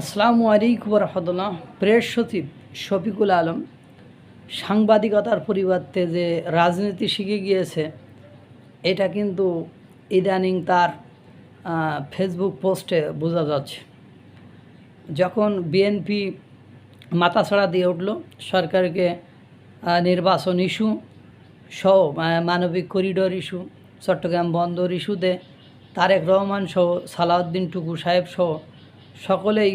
আসসালামু আলাইকুম রহমতুল্লাহ প্রেস সচিব শফিকুল আলম, সাংবাদিকতার পরিবর্তে যে রাজনীতি শিখে গিয়েছে, এটা কিন্তু ইদানিং তার ফেসবুক পোস্টে বোঝা যাচ্ছে। যখন বিএনপি মাথাছড়া দিয়ে উঠল, সরকারকে নির্বাচন ইস্যু সহ মানবিক করিডোর ইস্যু, চট্টগ্রাম বন্দর ইস্যুতে তারেক রহমান সহ, সালাউদ্দিন টুকু সাহেব সহ সকলেই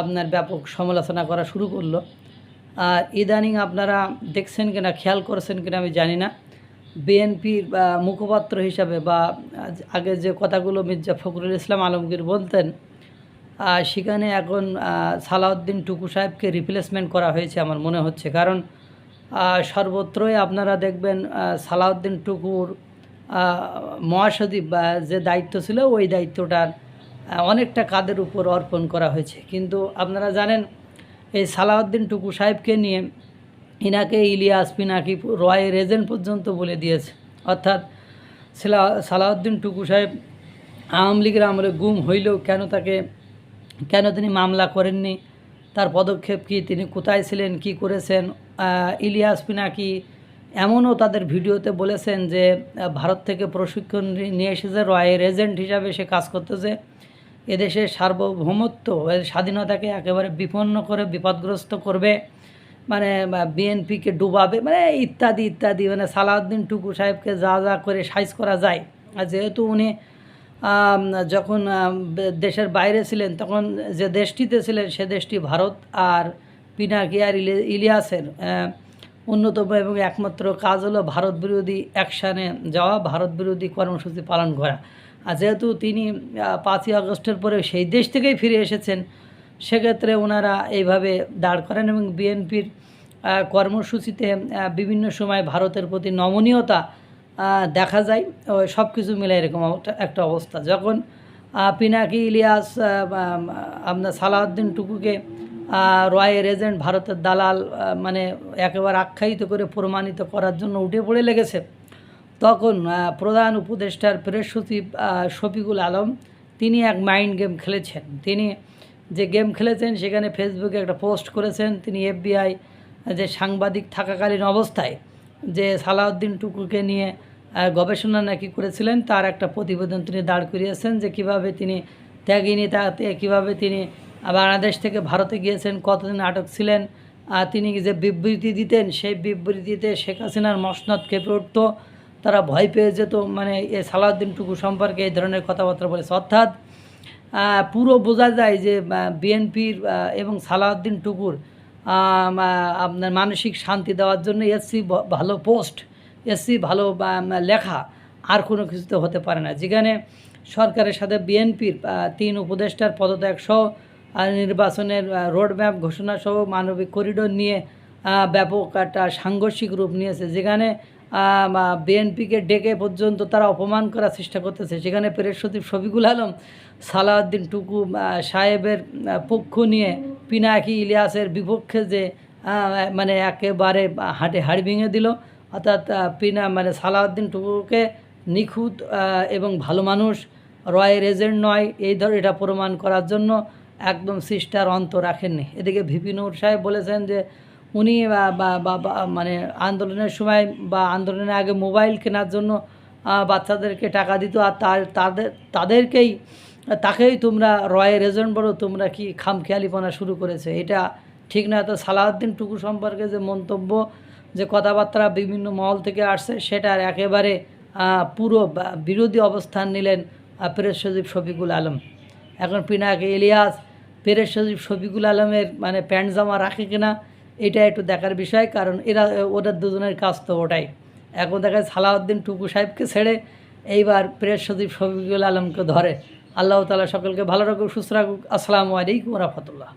আপনার ব্যাপক সমালোচনা করা শুরু করল। আর ইদানিং আপনারা দেখছেন কিনা, খেয়াল করেছেন কিনা আমি জানি না। বিএনপির মুখপাত্র হিসাবে বা আগে যে কথাগুলো মির্জা ফখরুল ইসলাম আলমগীর বলতেন সেখানে এখন সালাউদ্দিন টুকু সাহেবকে রিপ্লেসমেন্ট করা হয়েছে আমার মনে হচ্ছে। কারণ সর্বত্রই আপনারা দেখবেন সালাউদ্দিন টুকুর মহাসচিব যে দায়িত্ব ছিল, ওই দায়িত্বটার অনেকটা কাদের উপর অর্পণ করা হয়েছে। কিন্তু আপনারা জানেন, এই সালাউদ্দিন টুকু সাহেবকে নিয়ে ইনাকে ইলিয়াস পিনাকি রয়ের রেজেন্ট পর্যন্ত বলে দিয়েছে। অর্থাৎ সালা- সালাউদ্দিন টুকু সাহেব আওয়ামী লীগের আমলে গুম হইলেও কেন তাকে, কেন তিনি মামলা করেননি, তার পদক্ষেপ কি, তিনি কোথায় ছিলেন, কি করেছেন ইলিয়াস পিনাকি এমনও তাদের ভিডিওতে বলেছেন যে, ভারত থেকে প্রশিক্ষণ নিয়ে এসেছে রয়ের এজেন্ট হিসাবে সে কাজ করতেছে। এদেশের সার্বভৌমত্ব স্বাধীনতাকে একেবারে বিপন্ন করে, বিপদগ্রস্ত করবে মানে বিএনপিকে ডুবাবে মানে ইত্যাদি ইত্যাদি মানে সালাউদ্দিন টুকু সাহেবকে যা যা করে সাইজ করা যায়। আর যেহেতু উনি যখন দেশের বাইরে ছিলেন, তখন যে দেশটিতে ছিলেন, সে দেশটি ভারত আর পিনাকি আর ইলি- ইলিয়াসের অন্যতম এবং একমাত্র কাজ হলো ভারত বিরোধী অ্যাকশানে যাওয়া, ভারত বিরোধী কর্মসূচি পালন করা। যেহেতু তিনি পাঁচই আগস্টের পরে সেই দেশ থেকেই ফিরে এসেছেন, সেক্ষেত্রে ওনারা এইভাবে দাঁড় করেন এবং বিএনপির কর্মসূচিতে বিভিন্ন সময় ভারতের প্রতি নমনীয়তা দেখা যায়। সব কিছু মিলে এরকম একটা- অবস্থা। যখন পিনাকি ইলিয়াস আপনার সালাউদ্দিন টুকুকে রয়ের এজেন্ট ভারতের দালাল মানে একেবারে আখ্যায়িত করে প্রমাণিত করার জন্য উঠে পড়ে লেগেছে তখন প্রধান উপদেষ্টার প্রেস সচিব শফিকুল আলম, তিনি এক মাইন্ড গেম খেলেছেন। তিনি যে গেম খেলেছেন, সেখানে ফেসবুকে একটা পোস্ট করেছেন। তিনি এফবিআই যে সাংবাদিক থাকাকালীন অবস্থায় যে সালাউদ্দিন টুকুকে নিয়ে গবেষণা নাকি করেছিলেন, তার একটা প্রতিবেদন তিনি দাঁড় করিয়েছেন যে কীভাবে তিনি ত্যাগিনী, তাতে কীভাবে তিনি বাংলাদেশ থেকে ভারতে গিয়েছেন, কতদিন আটক ছিলেন তিনি যে বিবৃতি দিতেন, সেই বিবৃতিতে শেখ হাসিনার মসনদ কেঁপে উঠত। তারা ভয় পেয়ে যেত মানে এ সালাউদ্দিন টুকু সম্পর্কে এই ধরনের কথাবার্তা বলেছে অর্থাৎ পুরো বোঝা যায় যে বিএনপির এবং সালাউদ্দিন টুকুর আপনার মানসিক শান্তি দেওয়ার জন্য এসসি ভালো পোস্ট, এসসি ভালো লেখা আর কোনো কিছুতে হতে পারে না। যেখানে সরকারের সাথে বিএনপির তিন উপদেষ্টার পদত্যাগ সহ নির্বাচনের রোড ম্যাপ ঘোষণা সহ মানবিক করিডোর নিয়ে ব্যাপক একটা সাংঘর্ষিক রূপ নিয়েছে। যেখানে বিএনপিকে ডেকে পর্যন্ত তারা অপমান করার চেষ্টা করতেছে। সেখানে প্রেস সচিব শফিকুল আলম, সালাউদ্দিন টুকু সাহেবের পক্ষ নিয়ে পিনাকি ইলিয়াসের বিপক্ষে যে মানে একেবারে হাটে, হাড় ভেঙে দিল। অর্থাৎ পিনা মানে সালাউদ্দিন টুকুকে নিখুঁত এবং ভালো মানুষ রয়ের এজেন্ট নয়, এই ধর, এটা প্রমাণ করার জন্য একদম সিস্টার অন্ত রাখেননি। এদিকে ভিপি নূর সাহেব বলেছেন যে উনি বা- মানে আন্দোলনের সময় বা আন্দোলনের আগে মোবাইল কেনার জন্য বাচ্চাদেরকে টাকা দিত আর তার, তাদের, তাদেরকেই, তাকেই তোমরা রয়ের এজেন্ট বলো, তোমরা কি খামখেয়ালিপনা শুরু করেছে। এটা ঠিক না। তো সালাউদ্দিন টুকু সম্পর্কে যে মন্তব্য, যে কথাবার্তা বিভিন্ন মহল থেকে আসছে, সেটার একেবারে পুরো বিরোধী অবস্থান নিলেন প্রেস সচিব শফিকুল আলম। এখন পিনাকে ইলিয়াস পেরেশ সচিব শফিকুল আলমের মানে প্যান্ট জামা রাখে কিনা এটা একটু দেখার বিষয়, কারণ এরা, ওদের দুজনের কাজ তো ওটাই। এখন দেখা সালাউদ্দিন টুকু সাহেবকে ছেড়ে এইবার প্রেস সচিব শফিকুল আলমকে ধরে। আল্লাহ তালা সকলকে ভালো রাখুক, সুস্থ রাখুক। আসসালামু আলাইকুম রহমতুল্লাহ।